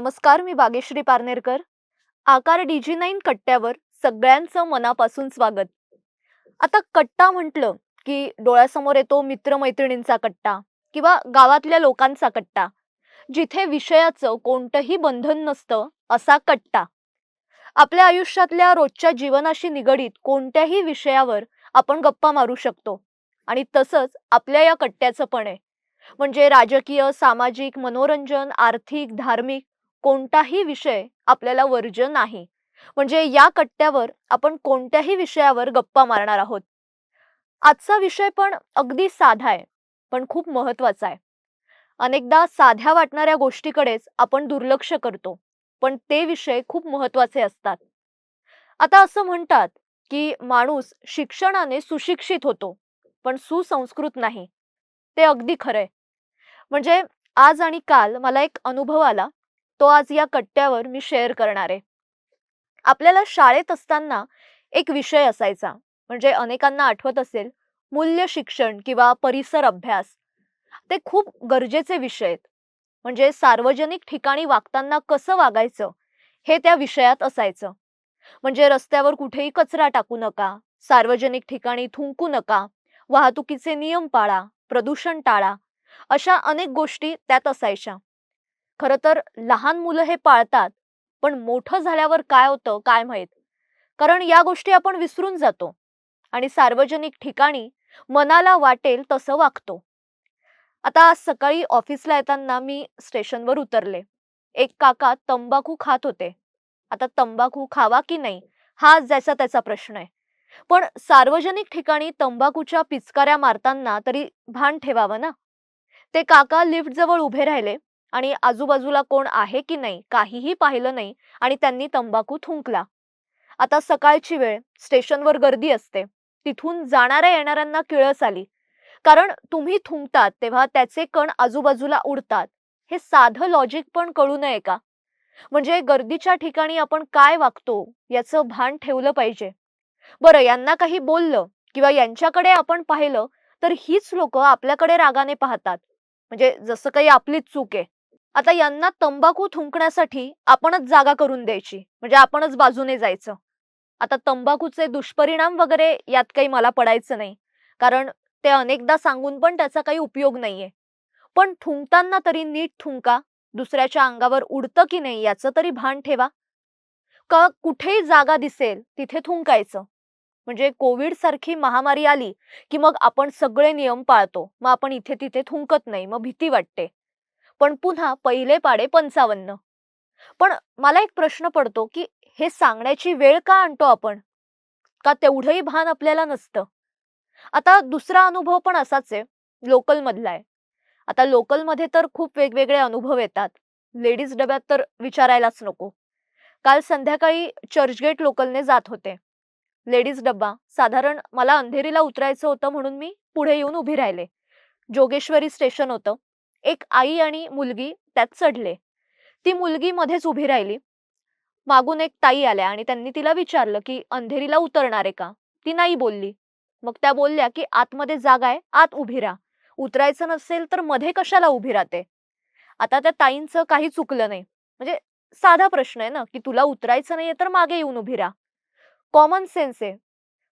नमस्कार मी बागेश्री पारनेरकर. आकार डीजी नाईन कट्ट्यावर सगळ्यांचं मनापासून स्वागत. आता कट्टा म्हटलं की डोळ्यासमोर येतो मित्रमैत्रिणींचा कट्टा किंवा गावातल्या लोकांचा कट्टा जिथे विषयाचं कोणतंही बंधन नसतं असा कट्टा. आपल्या आयुष्यातल्या रोजच्या जीवनाशी निगडीत कोणत्याही विषयावर आपण गप्पा मारू शकतो आणि तसंच आपल्या या कट्ट्याचं पण आहे. म्हणजे राजकीय सामाजिक मनोरंजन आर्थिक धार्मिक कोणताही विषय आपल्याला वर्ज्य नाही. म्हणजे या कट्ट्यावर आपण कोणत्याही विषयावर गप्पा मारणार आहोत. आजचा विषय पण अगदी साधा आहे पण खूप महत्त्वाचा आहे. अनेकदा साध्या वाटणाऱ्या गोष्टीकडेच आपण दुर्लक्ष करतो पण ते विषय खूप महत्त्वाचे असतात. आता असं म्हणतात की माणूस शिक्षणाने सुशिक्षित होतो पण सुसंस्कृत नाही. ते अगदी खरंय. म्हणजे आज आणि काल मला एक अनुभव आला तो आज या कट्ट्यावर मी शेअर करणार आहे. आपल्याला शाळेत असताना एक विषय असायचा म्हणजे अनेकांना आठवत असेल मूल्य शिक्षण किंवा परिसर अभ्यास. ते खूप गरजेचे विषय आहेत. म्हणजे सार्वजनिक ठिकाणी वागताना कसं वागायचं हे त्या विषयात असायचं. म्हणजे रस्त्यावर कुठेही कचरा टाकू नका सार्वजनिक ठिकाणी थुंकू नका वाहतुकीचे नियम पाळा प्रदूषण टाळा अशा अनेक गोष्टी त्यात असायच्या. खरं तर लहान मुलं हे पाळतात पण मोठं झाल्यावर काय होतं काय माहीत? कारण या गोष्टी आपण विसरून जातो आणि सार्वजनिक ठिकाणी मनाला वाटेल तसं वागतो. आता आज सकाळी ऑफिसला येताना मी स्टेशनवर उतरले. एक काका तंबाखू खात होते. आता तंबाखू खावा की नाही हा ज्याचा त्याचा प्रश्न आहे. पण सार्वजनिक ठिकाणी तंबाखूच्या पिचकाऱ्या मारताना तरी भान ठेवावं ना? ते काका लिफ्ट जवळ उभे राहिले. आणि आजूबाजूला कोण आहे की नाही काहीही पाहिलं नाही आणि त्यांनी तंबाखू थुंकला. आता सकाळची वेळ स्टेशनवर गर्दी असते. तिथून जाणाऱ्या येणाऱ्यांना किळस आली. कारण तुम्ही थुंकतात तेव्हा त्याचे कण आजूबाजूला उडतात. हे साधं लॉजिक पण कळू नये का? म्हणजे गर्दीच्या ठिकाणी आपण काय वागतो याचं भान ठेवलं पाहिजे. बरं यांना काही बोललं किंवा यांच्याकडे आपण पाहिलं तर हीच लोक आपल्याकडे रागाने पाहतात. म्हणजे जसं काही आपलीच चूक आहे. आता यांना तंबाखू थुंकण्यासाठी आपणच जागा करून द्यायची. म्हणजे आपणच बाजूने जायचं. आता तंबाखूचे दुष्परिणाम वगैरे यात काही मला पडायचं नाही. कारण ते अनेकदा सांगून पण त्याचा काही उपयोग नाहीये. पण थुंकताना तरी नीट थुंका. दुसऱ्याच्या अंगावर उडतं की नाही याचं तरी भान ठेवा. का कुठेही जागा दिसेल तिथे थुंकायचं. म्हणजे कोविड सारखी महामारी आली की मग आपण सगळे नियम पाळतो. मग आपण इथे तिथे थुंकत नाही. मग भीती वाटते. पण पुन्हा पहिले पाडे पंचावन्न. पण मला एक प्रश्न पडतो की हे सांगण्याची वेळ का आणतो आपण? का तेवढंही भान आपल्याला नसतं? आता दुसरा अनुभव पण असाच आहे लोकलमधला आहे. आता लोकलमध्ये तर खूप वेगवेगळे अनुभव येतात. लेडीज डब्यात तर विचारायलाच नको. काल संध्याकाळी चर्चगेट लोकलने जात होते. लेडीज डब्बा साधारण मला अंधेरीला उतरायचं होतं म्हणून मी पुढे येऊन उभी राहिले. जोगेश्वरी स्टेशन होतं. एक आई आणि मुलगी त्यात चढले. ती मुलगी मध्येच उभी राहिली. मागून एक ताई आल्या आणि त्यांनी तिला विचारलं की अंधेरीला उतरणार आहे का? ती नाही बोलली. मग त्या बोलल्या की आतमध्ये जागा आहे आत उभी राहा. उतरायचं नसेल तर मध्ये कशाला उभी राहते? आता त्या ताईंचं काही चुकलं नाही. म्हणजे साधा प्रश्न आहे ना की तुला उतरायचं नाहीये तर मागे येऊन उभी राहा. कॉमन सेन्स आहे.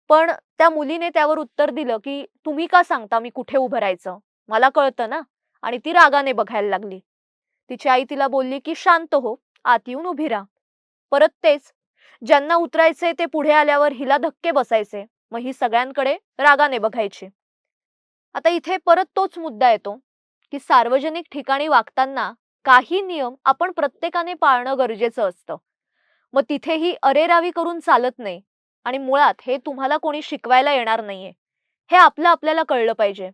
पण त्या मुलीने त्यावर उत्तर दिलं की तुम्ही का सांगता मी कुठे उभं राहायचं? मला कळतं ना. आणि ती रागाने बघायला लागली. तिची आई तिला बोलली की शांत हो आत येऊन उभी राहा. परत तेच ज्यांना उतरायचे ते पुढे आल्यावर हिला धक्के बसायचे मग ही सगळ्यांकडे रागाने बघायची. आता इथे परत तोच मुद्दा येतो की सार्वजनिक ठिकाणी वागताना काही नियम आपण प्रत्येकाने पाळणं गरजेचं असतं. मग तिथेही अरेरावी करून चालत नाही आणि मुळात हे तुम्हाला कोणी शिकवायला येणार नाहीये. हे आपलं आपल्याला कळलं पाहिजे.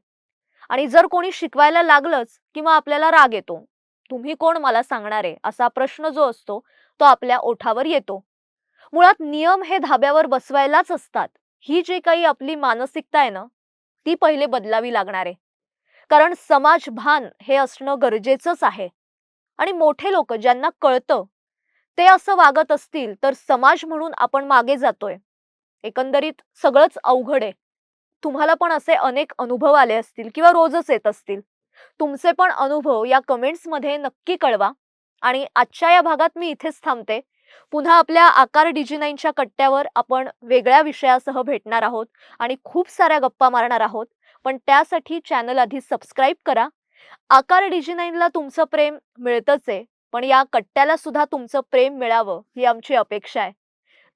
आणि जर कोणी शिकवायला लागलंच किंवा आपल्याला राग येतो तुम्ही कोण मला सांगणार आहे असा प्रश्न जो असतो तो आपल्या ओठावर येतो. मुळात नियम हे धाब्यावर बसवायलाच असतात. ही जी काही आपली मानसिकता आहे ना ती पहिले बदलावी लागणार. आहे कारण समाज भान हे असणं गरजेचंच आहे. आणि मोठे लोक ज्यांना कळतं ते असं वागत असतील तर समाज म्हणून आपण मागे जातोय. एकंदरीत सगळंच अवघड आहे. तुम्हाला पण असे अनेक अनुभव आले असतील किंवा रोजच येत असतील. तुमचे पण अनुभव या कमेंट्समध्ये नक्की कळवा. आणि आजच्या या भागात मी इथेच थांबते. पुन्हा आपल्या आकार डीजी नाईनच्या कट्ट्यावर आपण वेगळ्या विषयासह भेटणार आहोत आणि खूप साऱ्या गप्पा मारणार आहोत. पण त्यासाठी चॅनल आधी सबस्क्राईब करा. आकार डीजी नाईनला तुमचं प्रेम मिळतच आहे. पण या कट्ट्याला सुद्धा तुमचं प्रेम मिळावं ही आमची अपेक्षा आहे.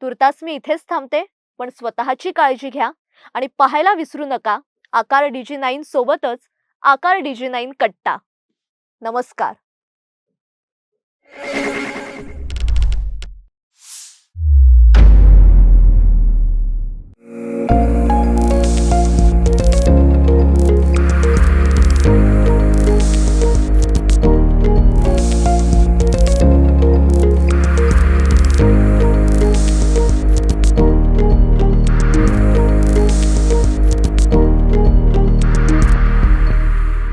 तुर्तास मी इथेच थांबते. पण स्वतःची काळजी घ्या. आणि पाहायला विसरू नका आकार डीजी नाईन सोबतच आकार डीजी नाईन कट्टा. नमस्कार.